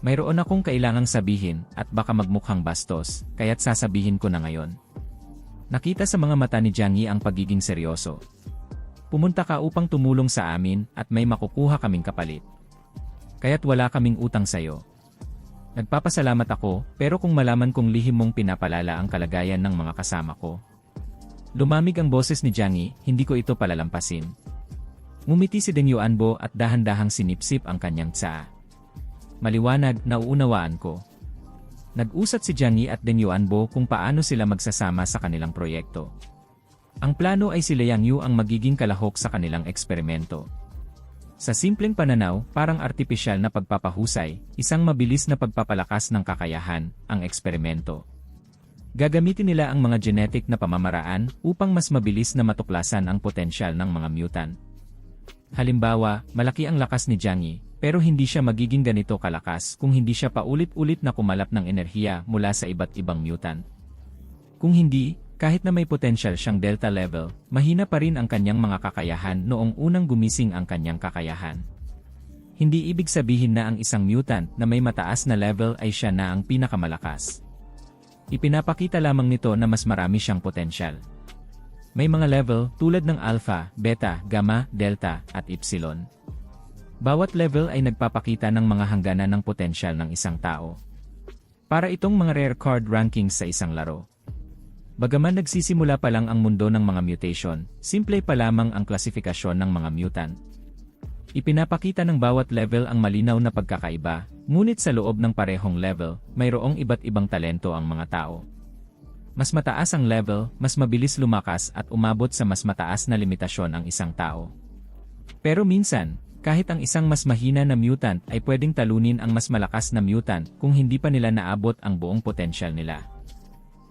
Mayroon akong kailangang sabihin at baka magmukhang bastos, kaya't sasabihin ko na ngayon. Nakita sa mga mata ni Jiang Yi ang pagiging seryoso. Pumunta ka upang tumulong sa amin at may makukuha kaming kapalit. Kaya't wala kaming utang sa'yo. Nagpapasalamat ako, pero kung malaman kong lihim mong pinapalala ang kalagayan ng mga kasama ko. Lumamig ang boses ni Jiang Yi, hindi ko ito palalampasin. Ngumiti si Deng Yuanbo at dahan-dahang sinipsip ang kanyang tsaa. Maliwanag, nauunawaan ko. Nag-usat si Jiang at Deng Yuanbo kung paano sila magsasama sa kanilang proyekto. Ang plano ay si Liang Yu ang magiging kalahok sa kanilang eksperimento. Sa simpleng pananaw, parang artipisyal na pagpapahusay, isang mabilis na pagpapalakas ng kakayahan, ang eksperimento. Gagamitin nila ang mga genetic na pamamaraan upang mas mabilis na matuklasan ang potensyal ng mga mutant. Halimbawa, malaki ang lakas ni Jiang pero hindi siya magiging ganito kalakas kung hindi siya paulit-ulit na kumalap ng enerhiya mula sa iba't ibang mutant. Kung hindi, kahit na may potential siyang delta level, mahina pa rin ang kanyang mga kakayahan noong unang gumising ang kanyang kakayahan. Hindi ibig sabihin na ang isang mutant na may mataas na level ay siya na ang pinakamalakas. Ipinapakita lamang nito na mas marami siyang potensyal. May mga level tulad ng alpha, beta, gamma, delta, at epsilon. Bawat level ay nagpapakita ng mga hangganan ng potensyal ng isang tao. Para itong mga rare card rankings sa isang laro. Bagaman nagsisimula pa lang ang mundo ng mga mutation, simple pa lamang ang klasifikasyon ng mga mutant. Ipinapakita ng bawat level ang malinaw na pagkakaiba, ngunit sa loob ng parehong level, mayroong iba't ibang talento ang mga tao. Mas mataas ang level, mas mabilis lumakas at umabot sa mas mataas na limitasyon ang isang tao. Pero minsan, kahit ang isang mas mahina na mutant ay pwedeng talunin ang mas malakas na mutant kung hindi pa nila naabot ang buong potensyal nila.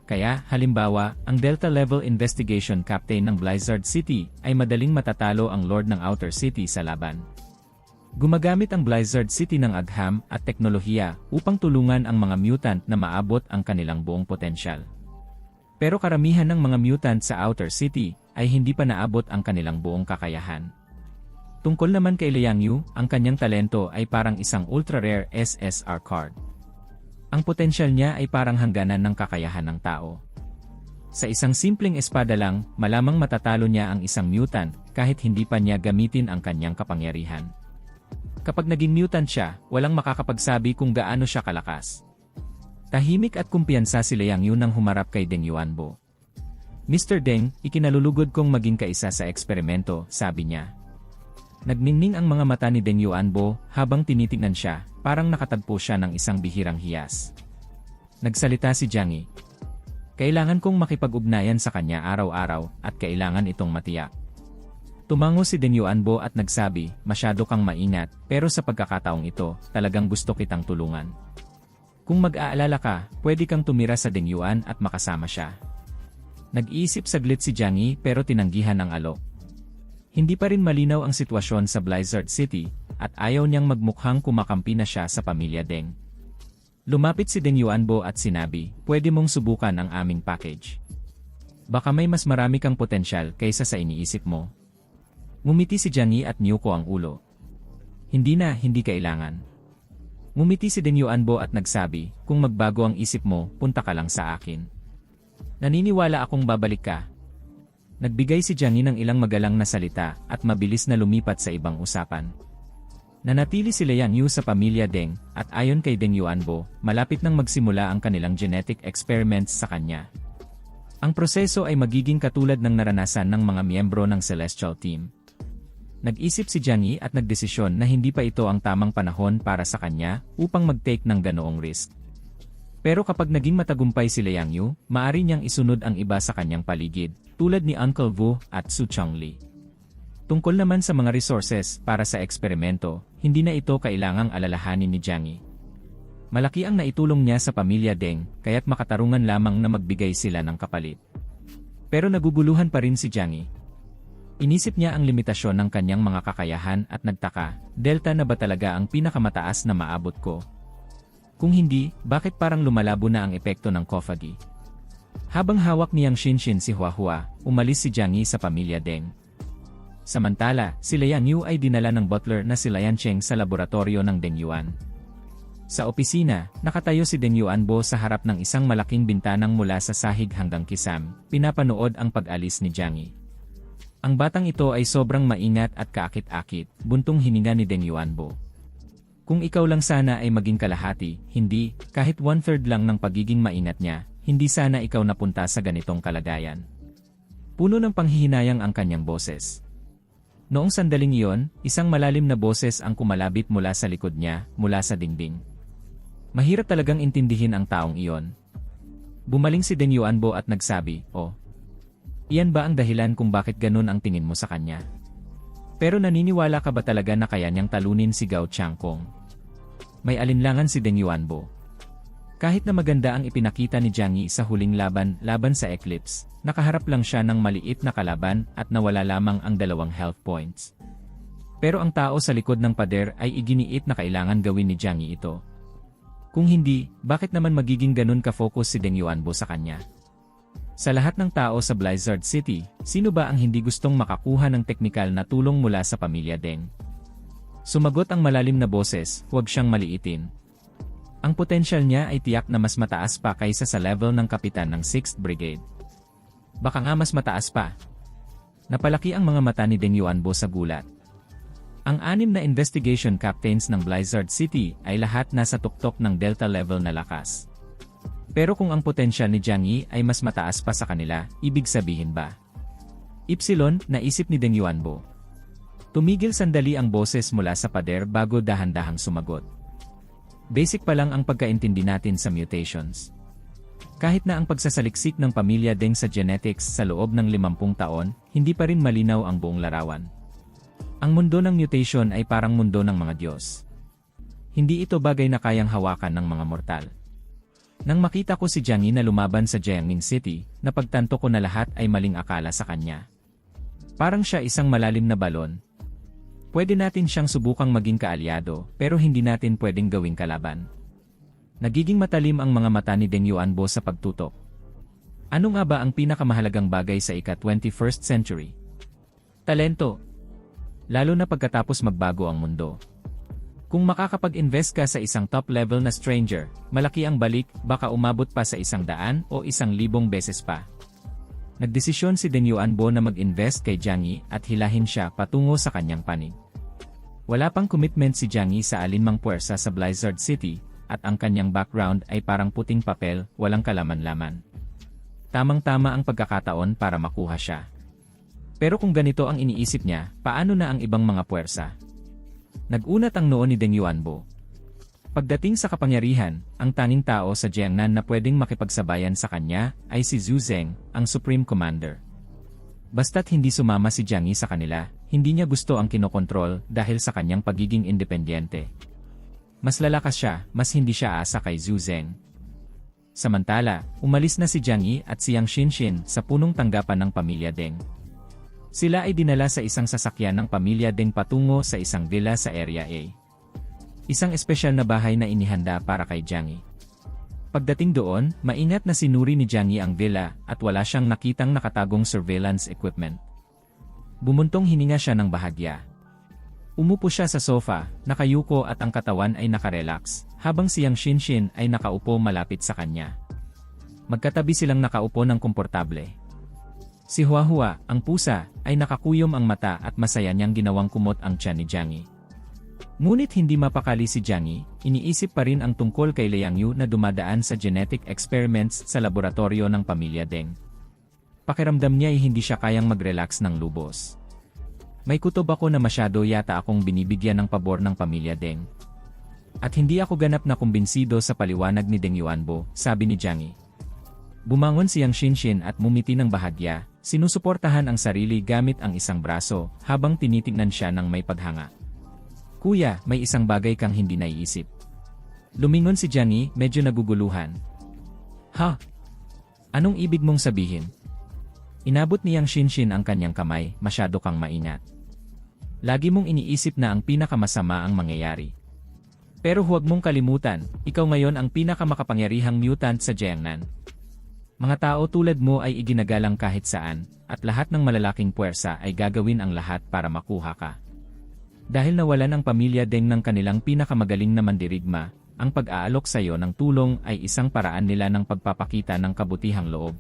Kaya, halimbawa, ang Delta Level Investigation Captain ng Blizzard City ay madaling matatalo ang Lord ng Outer City sa laban. Gumagamit ang Blizzard City ng agham at teknolohiya upang tulungan ang mga mutant na maabot ang kanilang buong potensyal. Pero karamihan ng mga mutant sa Outer City ay hindi pa naabot ang kanilang buong kakayahan. Tungkol naman kay Liang Yu, ang kanyang talento ay parang isang ultra-rare SSR card. Ang potensyal niya ay parang hangganan ng kakayahan ng tao. Sa isang simpleng espada lang, malamang matatalo niya ang isang mutant kahit hindi pa niya gamitin ang kanyang kapangyarihan. Kapag naging mutant siya, walang makakapagsabi kung gaano siya kalakas. Tahimik at kumpiyansa si Liang Yu nang humarap kay Deng Yuanbo. Mr. Deng, ikinalulugod kong maging kaisa sa eksperimento, sabi niya. Nagningning ang mga mata ni Deng Yuanbo habang tinitingnan siya, parang nakatagpo siya ng isang bihirang hiyas. Nagsalita si Jiang. Kailangan kong makipag-ugnayan sa kanya araw-araw at kailangan itong matiyak. Tumango si Deng Yuanbo at nagsabi, masyado kang maingat, pero sa pagkakataong ito, talagang gusto kitang tulungan. Kung mag-aalala ka, pwede kang tumira sa Deng Yuan at makasama siya. Nag-iisip saglit si Jiang pero tinanggihan ang alok. Hindi pa rin malinaw ang sitwasyon sa Blizzard City, at ayaw niyang magmukhang kumakampi na siya sa pamilya Deng. Lumapit si Deng Yuanbo at sinabi, pwede mong subukan ang aming package. Baka may mas marami kang potensyal kaysa sa iniisip mo. Ngumiti si Jiang at niyuko ang ulo. Hindi na, hindi kailangan. Ngumiti si Deng Yuanbo at nagsabi, kung magbago ang isip mo, punta ka lang sa akin. Naniniwala akong babalik ka, Nagbigay si Yi ng ilang magalang na salita at mabilis na lumipat sa ibang usapan. Nanatili si Liang Yu sa pamilya Deng at ayon kay Deng Yuanbo, malapit nang magsimula ang kanilang genetic experiments sa kanya. Ang proseso ay magiging katulad ng naranasan ng mga miyembro ng Celestial Team. Nag-isip si Jiang at nagdesisyon na hindi pa ito ang tamang panahon para sa kanya upang mag-take ng ganoong risk. Pero kapag naging matagumpay si Liang Yu, maari niyang isunod ang iba sa kanyang paligid, tulad ni Uncle Wu at Su Chongli. Tungkol naman sa mga resources para sa eksperimento, hindi na ito kailangang alalahanin ni Jiang Yi. Malaki ang naitulong niya sa pamilya Deng, kaya't makatarungan lamang na magbigay sila ng kapalit. Pero naguguluhan pa rin si Jiang Yi. Inisip niya ang limitasyon ng kanyang mga kakayahan at nagtaka, Delta na ba talaga ang pinakamataas na maabot ko? Kung hindi, bakit parang lumalabo na ang epekto ng Kofagi? Habang hawak niyang Shinshin si Huahua, umalis si Jiang Yi sa pamilya Deng. Samantala, si Lian Yu ay dinala ng butler na si Lian Cheng sa laboratorio ng Deng Yuan. Sa opisina, nakatayo si Deng Yuanbo sa harap ng isang malaking bintanang mula sa sahig hanggang kisam, pinapanood ang pag-alis ni Jiang Yi. Ang batang ito ay sobrang maingat at kaakit-akit, buntong hininga ni Deng Yuanbo. Kung ikaw lang sana ay maging kalahati, hindi, kahit one-third lang ng pagiging maingat niya, hindi sana ikaw napunta sa ganitong kalagayan. Puno ng panghihinayang ang kanyang boses. Noong sandaling iyon, isang malalim na boses ang kumalabit mula sa likod niya, mula sa dingding. Mahirap talagang intindihin ang taong iyon. Bumaling si Deng Yuanbo at nagsabi, Oh, iyan ba ang dahilan kung bakit ganun ang tingin mo sa kanya? Pero naniniwala ka ba talaga na kaya niyang talunin si Gao Changkong? May alinlangan si Deng Yuanbo. Kahit na maganda ang ipinakita ni Jiang Yi sa huling laban laban sa Eclipse, nakaharap lang siya ng maliit na kalaban at nawala lamang ang dalawang health points. Pero ang tao sa likod ng pader ay iginiit na kailangan gawin ni Jiang Yi ito. Kung hindi, bakit naman magiging ganun ka-focus si Deng Yuanbo sa kanya? Sa lahat ng tao sa Blizzard City, sino ba ang hindi gustong makakuha ng teknikal na tulong mula sa pamilya Deng? Sumagot ang malalim na boses, huwag siyang maliitin. Ang potensyal niya ay tiyak na mas mataas pa kaysa sa level ng kapitan ng 6th Brigade. Baka nga mas mataas pa. Napalaki ang mga mata ni Deng Yuanbo sa gulat. Ang anim na investigation captains ng Blizzard City ay lahat nasa tuktok ng Delta level na lakas. Pero kung ang potensyal ni Jiang Yi ay mas mataas pa sa kanila, ibig sabihin ba? Ipsilon, naisip ni Deng Yuanbo. Tumigil sandali ang boses mula sa pader bago dahan-dahang sumagot. Basic pa lang ang pagkaintindi natin sa mutations. Kahit na ang pagsasaliksik ng pamilya Deng sa genetics sa loob ng 50 taon, hindi pa rin malinaw ang buong larawan. Ang mundo ng mutation ay parang mundo ng mga Diyos. Hindi ito bagay na kayang hawakan ng mga mortal. Nang makita ko si Jiang Yi na lumaban sa Jiangning City, napagtanto ko na lahat ay maling akala sa kanya. Parang siya isang malalim na balon, Pwede natin siyang subukang maging kaalyado, pero hindi natin pwedeng gawing kalaban. Nagiging matalim ang mga mata ni Deng Yuanbo sa pagtutok. Ano nga ba ang pinakamahalagang bagay sa ika-21st century? Talento. Lalo na pagkatapos magbago ang mundo. Kung makakapag-invest ka sa isang top-level na stranger, malaki ang balik, baka umabot pa sa isang daan o isang libong beses pa. Nagdesisyon si Deng Yuanbo na mag-invest kay Jiang Yi at hilahin siya patungo sa kanyang panig. Wala pang commitment si Jiang Yi sa alinmang puwersa sa Blizzard City, at ang kanyang background ay parang puting papel, walang kalaman-laman. Tamang-tama ang pagkakataon para makuha siya. Pero kung ganito ang iniisip niya, paano na ang ibang mga puwersa? Nagunat ang noo ni Deng Yuanbo, Pagdating sa kapangyarihan, ang tanging tao sa Jiangnan na pwedeng makipagsabayan sa kanya ay si Zhu Zeng, ang Supreme Commander. Basta't hindi sumama si Jiang Yi sa kanila, hindi niya gusto ang kinokontrol dahil sa kanyang pagiging independyente. Mas lalakas siya, mas hindi siya asa kay Zhu Zeng. Samantala, umalis na si Jiang Yi at siyang Xinshin sa punong tanggapan ng pamilya Deng. Sila ay dinala sa isang sasakyan ng pamilya Deng patungo sa isang villa sa Area A. Isang espesyal na bahay na inihanda para kay Jiang. Pagdating doon, maingat na sinuri ni Jiang ang villa at wala siyang nakitang nakatagong surveillance equipment. Bumuntong hininga siya ng bahagya. Umupo siya sa sofa, nakayuko at ang katawan ay nakarelax, habang siyang Shinshin ay nakaupo malapit sa kanya. Magkatabi silang nakaupo ng komportable. Si Huahua, ang pusa, ay nakakuyom ang mata at masaya niyang ginawang kumot ang tiyan ni Jiang. Ngunit hindi mapakali si Jiang iniisip pa rin ang tungkol kay Liang Yu na dumadaan sa genetic experiments sa laboratorio ng pamilya Deng. Pakiramdam niya ay hindi siya kayang mag-relax ng lubos. May kutob ako na masyado yata akong binibigyan ng pabor ng pamilya Deng. At hindi ako ganap na kumbinsido sa paliwanag ni Deng Yuanbo, sabi ni Jiang. Bumangon siyang Shinshin at mumiti ng bahagya, sinusuportahan ang sarili gamit ang isang braso habang tinitingnan siya ng may paghanga. Kuya, may isang bagay kang hindi naiisip. Lumingon si Johnny, medyo naguguluhan. Ha? Anong ibig mong sabihin? Inabot niyang Shinshin ang kanyang kamay, masyado kang maingat. Lagi mong iniisip na ang pinakamasama ang mangyayari. Pero huwag mong kalimutan, ikaw ngayon ang pinakamakapangyarihang mutant sa Jiangnan. Mga tao tulad mo ay iginagalang kahit saan, at lahat ng malalaking puwersa ay gagawin ang lahat para makuha ka. Dahil nawalan ang pamilya Deng ng kanilang pinakamagaling na mandirigma, ang pag-aalok sa iyo ng tulong ay isang paraan nila ng pagpapakita ng kabutihang loob.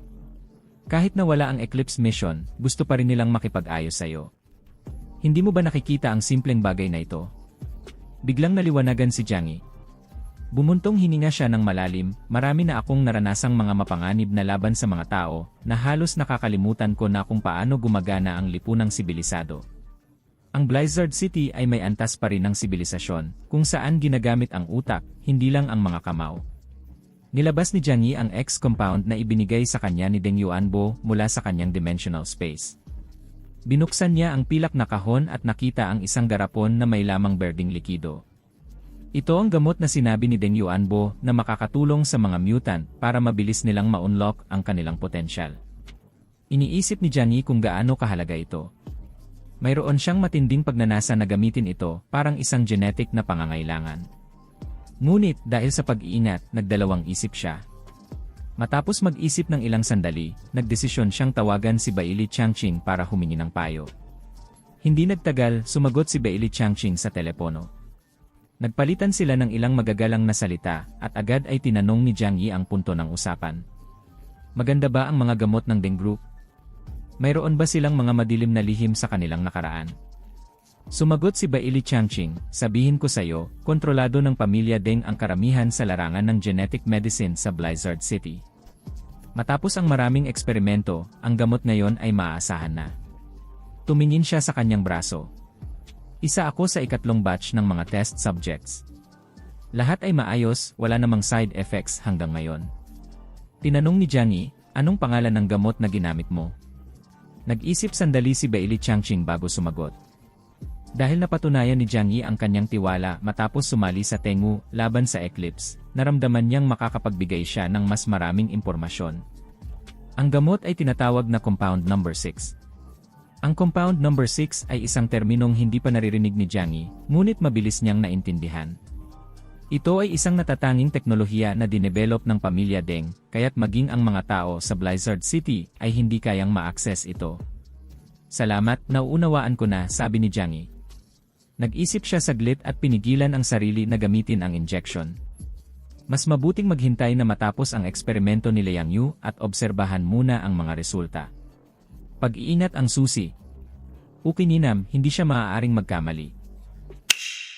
Kahit na wala ang Eclipse mission, gusto pa rin nilang makipag-ayos sa iyo. Hindi mo ba nakikita ang simpleng bagay na ito? Biglang naliwanagan si Jiangyi. Bumuntong hininga siya ng malalim, marami na akong naranasang mga mapanganib na laban sa mga tao, na halos nakakalimutan ko na kung paano gumagana ang lipunang sibilisado. Ang Blizzard City ay may antas pa rin ng sibilisasyon, kung saan ginagamit ang utak, hindi lang ang mga kamao. Nilabas ni Jiang Yi ang X-compound na ibinigay sa kanya ni Deng Yuanbo mula sa kanyang dimensional space. Binuksan niya ang pilak na kahon at nakita ang isang garapon na may lamang berding likido. Ito ang gamot na sinabi ni Deng Yuanbo na makakatulong sa mga mutant para mabilis nilang ma-unlock ang kanilang potensyal. Iniisip ni Jiang Yi kung gaano kahalaga ito. Mayroon siyang matinding pagnanasa na gamitin ito parang isang genetic na pangangailangan. Ngunit dahil sa pag-iingat, nagdalawang isip siya. Matapos mag-isip ng ilang sandali, nagdesisyon siyang tawagan si Baili Changqing para humingi ng payo. Hindi nagtagal, sumagot si Baili Changqing sa telepono. Nagpalitan sila ng ilang magagalang na salita at agad ay tinanong ni Jiang Yi ang punto ng usapan. Maganda ba ang mga gamot ng Deng Group? Mayroon ba silang mga madilim na lihim sa kanilang nakaraan? Sumagot si Baili Changqing, sabihin ko sa iyo, kontrolado ng pamilya Deng ang karamihan sa larangan ng genetic medicine sa Blizzard City. Matapos ang maraming eksperimento, ang gamot ngayon ay maaasahan na. Tumingin siya sa kanyang braso, isa ako sa ikatlong batch ng mga test subjects. Lahat ay maayos, wala namang side effects hanggang ngayon. Tinanong ni Jiangyi, anong pangalan ng gamot na ginamit mo? Nag-isip sandali si Bailey Changqing bago sumagot. Dahil napatunayan ni Jiangyi ang kanyang tiwala matapos sumali sa Tengu laban sa Eclipse, naramdaman niyang makakapagbigay siya ng mas maraming impormasyon. Ang gamot ay tinatawag na compound number 6. Ang compound number 6 ay isang terminong hindi pa naririnig ni Jiangyi, ngunit mabilis niyang naintindihan. Ito ay isang natatanging teknolohiya na dinevelop ng pamilya Deng, kaya't maging ang mga tao sa Blizzard City ay hindi kayang ma-access ito. Salamat, nauunawaan ko na, sabi ni Jiangyi. Nag-isip siya saglit at pinigilan ang sarili na gamitin ang injection. Mas mabuting maghintay na matapos ang eksperimento ni Liang Yu at obserbahan muna ang mga resulta. Pag-iingat ang susi. Ukininam, hindi siya maaaring magkamali.